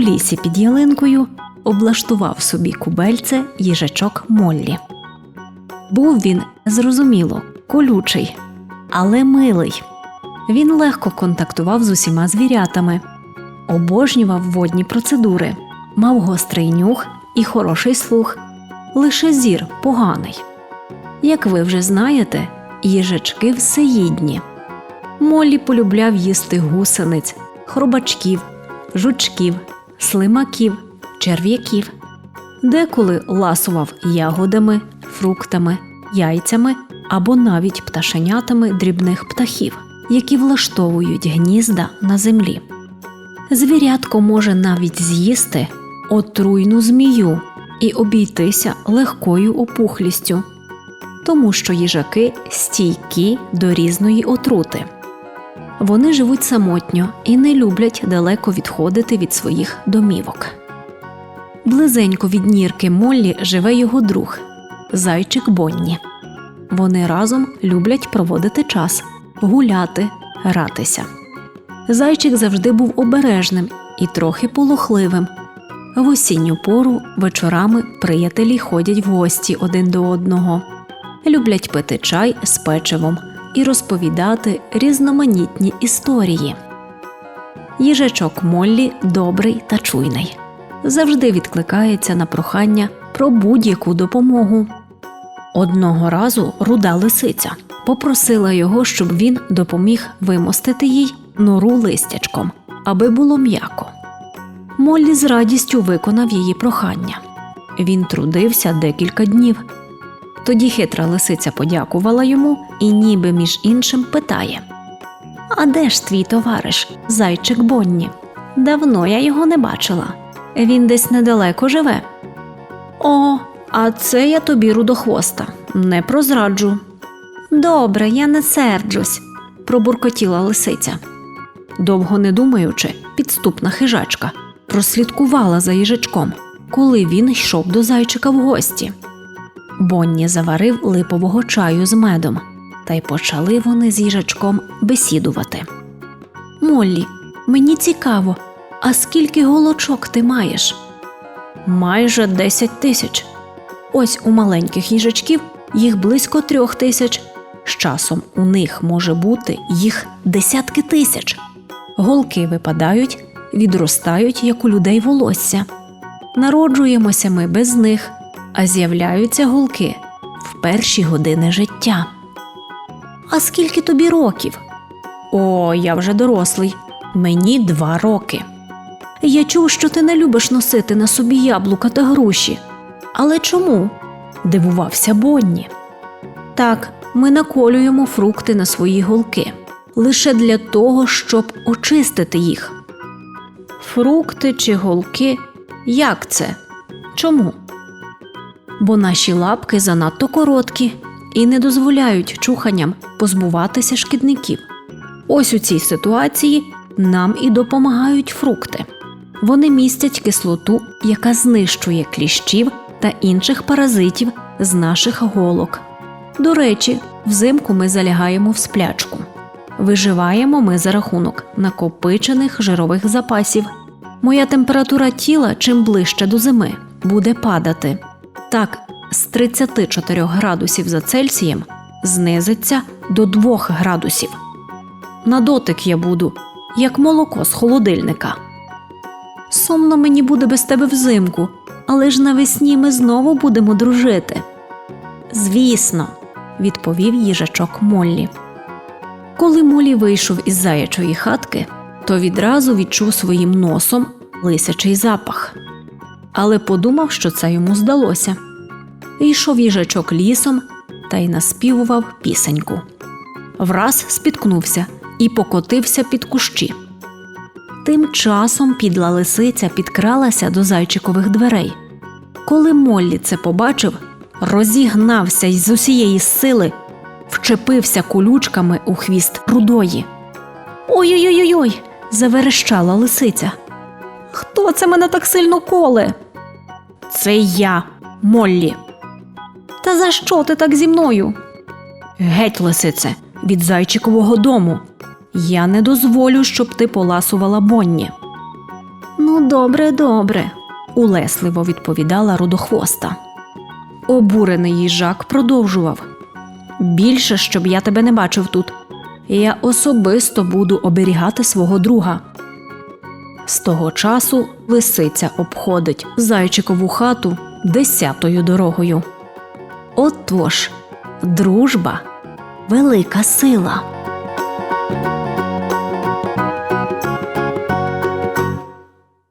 лісі під ялинкою облаштував собі кубельце їжачок Моллі. Був він, зрозуміло, колючий, але милий. Він легко контактував з усіма звірятами, обожнював водні процедури, мав гострий нюх і хороший слух, лише зір поганий. Як ви вже знаєте, їжачки всеїдні. Моллі полюбляв їсти гусениць, хробачків, жучків, слимаків, черв'яків. Деколи ласував ягодами, фруктами, яйцями або навіть пташенятами дрібних птахів, які влаштовують гнізда на землі. Звірятко може навіть з'їсти отруйну змію і обійтися легкою опухлістю, тому що їжаки стійкі до різної отрути. Вони живуть самотньо і не люблять далеко відходити від своїх домівок. Близенько від нірки Моллі живе його друг зайчик Бонні. Вони разом люблять проводити час, гуляти, гратися. Зайчик завжди був обережним і трохи полохливим. В осінню пору вечорами приятелі ходять в гості один до одного, люблять пити чай з печивом і розповідати різноманітні історії. Їжачок Моллі добрий та чуйний, завжди відкликається на прохання про будь-яку допомогу. Одного разу руда лисиця попросила його, щоб він допоміг вимостити їй нору листячком, аби було м'яко. Моллі з радістю виконав її прохання. Він трудився декілька днів. Тоді хитра лисиця подякувала йому і, ніби між іншим, питає: А де ж твій товариш, зайчик Бонні? Давно я його не бачила. Він десь недалеко живе. О, а це я тобі рудохвоста, не прозраджу. Добре, я не серджусь, пробуркотіла лисиця. Довго не думаючи, підступна хижачка прослідкувала за їжачком, коли він йшов до зайчика в гості. Бонні заварив липового чаю з медом, та й почали вони з їжачком бесідувати. Моллі, мені цікаво, а скільки голочок ти маєш? Майже десять тисяч. Ось у маленьких їжачків їх близько трьох тисяч. З часом у них може бути їх десятки тисяч. Голки випадають, відростають, як у людей волосся. Народжуємося ми без них, а з'являються голки в перші години життя. А скільки тобі років? О, я вже дорослий. Мені два роки. Я чув, що ти не любиш носити на собі яблука та груші. Але чому? дивувався Бонні. Так, ми наколюємо фрукти на свої голки лише для того, щоб очистити їх. Фрукти чи голки? Як це? Чому? Бо наші лапки занадто короткі і не дозволяють чуханням позбуватися шкідників. Ось у цій ситуації нам і допомагають фрукти. Вони містять кислоту, яка знищує кліщів та інших паразитів з наших голок. До речі, взимку ми залягаємо в сплячку. Виживаємо ми за рахунок накопичених жирових запасів. Моя температура тіла чим ближче до зими буде падати. Так, з 34 градусів за Цельсієм знизиться до 2 градусів. На дотик я буду, як молоко з холодильника. Сумно мені буде без тебе взимку, але ж навесні ми знову будемо дружити. Звісно, відповів їжачок Моллі. Коли Молі вийшов із заячої хатки, то відразу відчув своїм носом лисячий запах, але подумав, що це йому здалося. Йшов їжачок лісом та й наспівував пісеньку. Враз спіткнувся і покотився під кущі. Тим часом підла лисиця підкралася до зайчикових дверей. Коли Моллі це побачив, розігнався й з усієї сили вчепився колючками у хвіст рудої. Ой-ой-ой, заверещала лисиця. Хто це мене так сильно коле? Це я, Моллі. Та за що ти так зі мною? Геть, лисице, від зайчикового дому. Я не дозволю, щоб ти поласувала Бонні. Ну, добре, добре, улесливо відповідала рудохвоста. Обурений їжак продовжував. Більше, щоб я тебе не бачив тут. Я особисто буду оберігати свого друга. З того часу лисиця обходить зайчикову хату десятою дорогою. Отож, дружба велика сила.